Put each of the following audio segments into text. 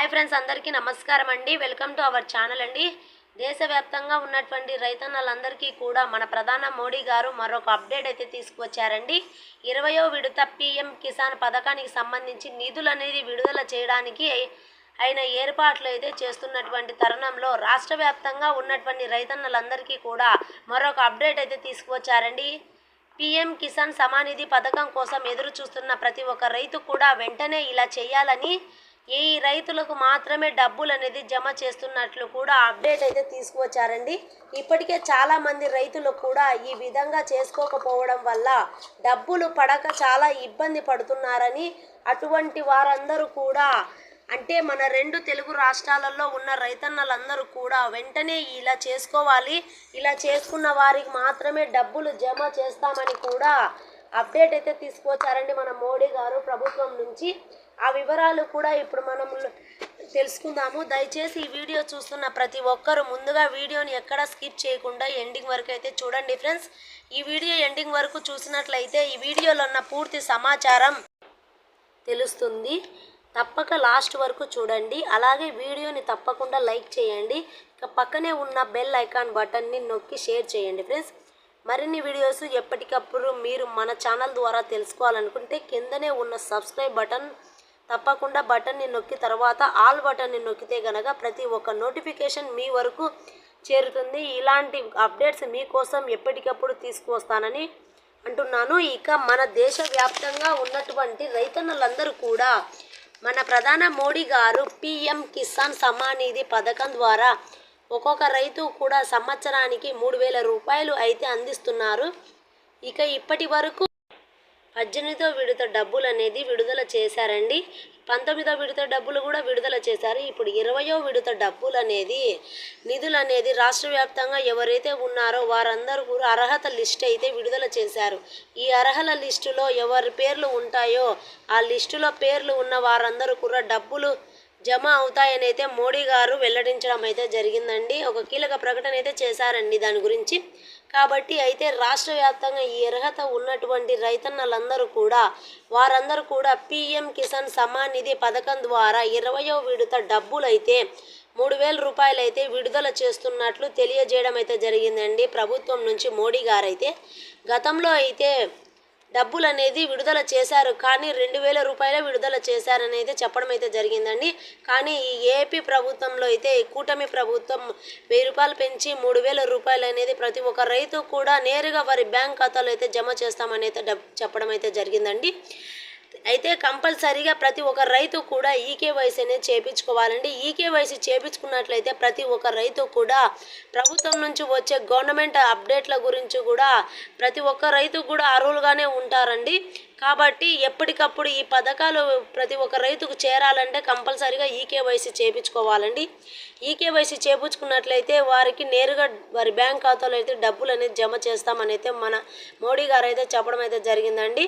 Hi friends అందరికీ నమస్కారం అండి. వెల్కమ్ టు అవర్ ఛానల్ అండి. దేశవ్యాప్తంగా ఉన్నటువంటి రైతన్నలందరికీ కూడా మన ప్రధాన మోడీ గారు మరొక అప్డేట్ అయితే తీసుకువచ్చారండి. ఇరవయో విడత పిఎం కిసాన్ పథకానికి సంబంధించి నిధులు అనేది విడుదల చేయడానికి అయిన ఏర్పాట్లు అయితే చేస్తున్నటువంటి తరుణంలో రాష్ట్ర వ్యాప్తంగా ఉన్నటువంటి రైతన్నలందరికీ కూడా మరొక అప్డేట్ అయితే తీసుకువచ్చారండి. పీఎం కిసాన్ సమానిధి పథకం కోసం ఎదురు చూస్తున్న ప్రతి ఒక్క రైతు కూడా వెంటనే ఇలా చేయాలని ఈ రైతులకు మాత్రమే డబ్బులు అనేది జమ చేస్తున్నట్లు కూడా అప్డేట్ అయితే తీసుకువచ్చారండి. ఇప్పటికే చాలా మంది రైతులు కూడా ఈ విధంగా చేసుకోకపోవడం వల్ల డబ్బులు పడక చాలా ఇబ్బంది పడుతున్నారని అటువంటి వారందరూ కూడా అంటే మన రెండు తెలుగు రాష్ట్రాలలో ఉన్న రైతన్నలందరూ కూడా వెంటనే ఇలా చేసుకోవాలి. ఇలా చేసుకున్న వారికి మాత్రమే డబ్బులు జమ చేస్తామని కూడా అప్డేట్ అయితే తీసుకువచ్చారండి మన మోడీ గారు ప్రభుత్వం నుంచి. ఆ వివరాలు కూడా ఇప్పుడు మనం తెలుసుకుందాము. దయచేసి ఈ వీడియో చూస్తున్న ప్రతి ఒక్కరు ముందుగా వీడియోని ఎక్కడ స్కిప్ చేయకుండా ఎండింగ్ వరకు అయితే చూడండి ఫ్రెండ్స్. ఈ వీడియో ఎండింగ్ వరకు చూసినట్లయితే ఈ వీడియోలో ఉన్న పూర్తి సమాచారం తెలుస్తుంది. తప్పక లాస్ట్ వరకు చూడండి. అలాగే వీడియోని తప్పకుండా లైక్ చేయండి. ఇక పక్కనే ఉన్న బెల్ ఐకాన్ బటన్ని నొక్కి షేర్ చేయండి ఫ్రెండ్స్. మరిన్ని వీడియోస్ ఎప్పటికప్పుడు మీరు మన ఛానల్ ద్వారా తెలుసుకోవాలనుకుంటే కిందనే ఉన్న సబ్స్క్రైబ్ బటన్ తప్పకుండా బటన్ని నొక్కి తర్వాత ఆల్ బటన్ని నొక్కితే గనక ప్రతి ఒక్క నోటిఫికేషన్ మీ వరకు చేరుతుంది. ఇలాంటి అప్డేట్స్ మీకోసం ఎప్పటికప్పుడు తీసుకువస్తానని అంటున్నాను. ఇక మన దేశవ్యాప్తంగా ఉన్నటువంటి రైతన్నలందరూ కూడా మన ప్రధాన మోడీ గారు పిఎం కిసాన్ సమ్మాన్ నిధి పథకం ద్వారా ఒక్కొక్క రైతు కూడా సంవత్సరానికి మూడు వేల రూపాయలు అయితే అందిస్తున్నారు. ఇక ఇప్పటి వరకు పద్దెనిమిదో విడత డబ్బులు అనేది విడుదల చేశారండి. పంతొమ్మిదో విడత డబ్బులు కూడా విడుదల చేశారు. ఇప్పుడు ఇరవయో విడత డబ్బులు అనేది నిధులు అనేది రాష్ట్ర వ్యాప్తంగా ఎవరైతే ఉన్నారో వారందరూ కూడా అర్హత లిస్ట్ అయితే విడుదల చేశారు. ఈ అర్హల లిస్టులో ఎవరి పేర్లు ఉంటాయో ఆ లిస్టులో పేర్లు ఉన్న వారందరూ కూడా డబ్బులు జమ అవుతాయని అయితే మోడీ గారు వెల్లడించడం అయితే జరిగిందండి. ఒక కీలక ప్రకటన అయితే చేశారండి దాని గురించి. కాబట్టి అయితే రాష్ట్ర వ్యాప్తంగా ఈ అర్హత ఉన్నటువంటి రైతన్నలందరూ కూడా వారందరూ కూడా పిఎం కిసాన్ సమ్మాన్ నిధి పథకం ద్వారా ఇరవయో విడత డబ్బులు అయితే మూడు వేల రూపాయలు అయితే విడుదల చేస్తున్నట్లు తెలియజేయడం అయితే జరిగిందండి. ప్రభుత్వం నుంచి మోడీ గారైతే గతంలో అయితే డబ్బులు అనేది విడుదల చేశారు. కానీ రెండు వేల రూపాయలే విడుదల చేశారని అయితే చెప్పడం అయితే జరిగిందండి. కానీ ఈ ఏపీ ప్రభుత్వంలో అయితే కూటమి ప్రభుత్వం వెయ్యి రూపాయలు పెంచి మూడు వేల రూపాయలు అనేది ప్రతి ఒక్క రైతు కూడా నేరుగా వారి బ్యాంక్ ఖాతాలో అయితే జమ చేస్తామని అయితే చెప్పడం అయితే జరిగిందండి. అయితే కంపల్సరీగా ప్రతి ఒక్క రైతు కూడా ఈకేవైసీ అనేది చేయించుకోవాలండి ఈకేవైసీ చేయించుకున్నట్లయితే ప్రతి ఒక్క రైతు కూడా ప్రభుత్వం నుంచి వచ్చే గవర్నమెంట్ అప్డేట్ల గురించి కూడా ప్రతి ఒక్క రైతు కూడా అర్హులుగానే ఉంటారండి. కాబట్టి ఎప్పటికప్పుడు ఈ పథకాలు ప్రతి ఒక్క రైతుకు చేరాలంటే కంపల్సరీగా ఈకేవైసీ చేయించుకోవాలండి ఈకేవైసీ చేయించుకున్నట్లయితే వారికి నేరుగా వారి బ్యాంక్ ఖాతాలో అయితే డబ్బులు అనేది జమ చేస్తామని అయితే మన మోడీ గారు అయితే చెప్పడం అయితే జరిగిందండి.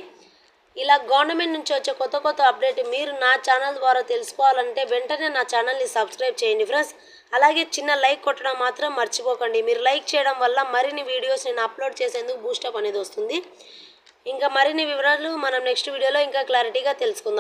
ఇలా గవర్నమెంట్ నుంచి వచ్చే కొత్త కొత్త అప్డేట్ మీరు నా ఛానల్ ద్వారా తెలుసుకోవాలంటే వెంటనే నా ఛానల్ని సబ్స్క్రైబ్ చేయండి ఫ్రెండ్స్. అలాగే చిన్న లైక్ కొట్టడం మాత్రం మర్చిపోకండి. మీరు లైక్ చేయడం వల్ల మరిన్ని వీడియోస్ నేను అప్లోడ్ చేసేందుకు బూస్టప్ అనేది వస్తుంది. ఇంకా మరిన్ని వివరాలు మనం నెక్స్ట్ వీడియోలో ఇంకా క్లారిటీగా తెలుసుకుందాం.